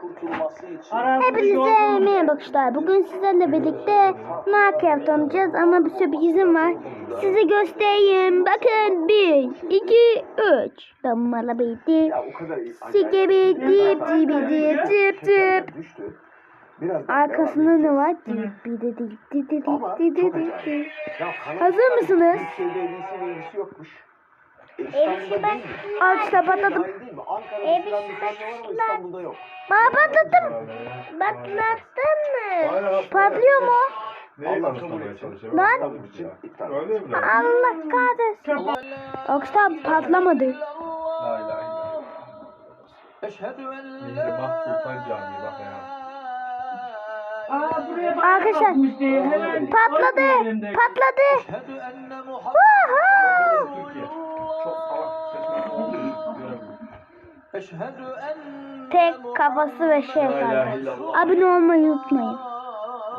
kurtulması için Hepinize merhaba arkadaşlar. Bugün sizlerle birlikte Minecraft oynayacağız ama bir sürprizim var. Size göstereyim. Bakın 1, 2, 3. Damala bitti. Dibidi dip dip. düştü. Biraz Arkasında ne var? Dip dip dip dip dip Ama dip çok dip acayip. dip. Ya kanal Hazır mısınız? Türkiye'de iyisi ve değil mi? Arkadaşlar patladım. İstanbul'da yok. Baba patladım. Patlattın mı? Patlıyor mu? Allah kabul etsin. Lan. Allah kahretsin. Arkadaşlar patlamadı. La ilahe illallah. Eşhedü en İyice bak Sultan Camii bak ya. Aa buraya bak. Arkadaşlar patladı. Patladı. Eşhedü Tek kafası ve şey kaldı. Abone olmayı unutmayın.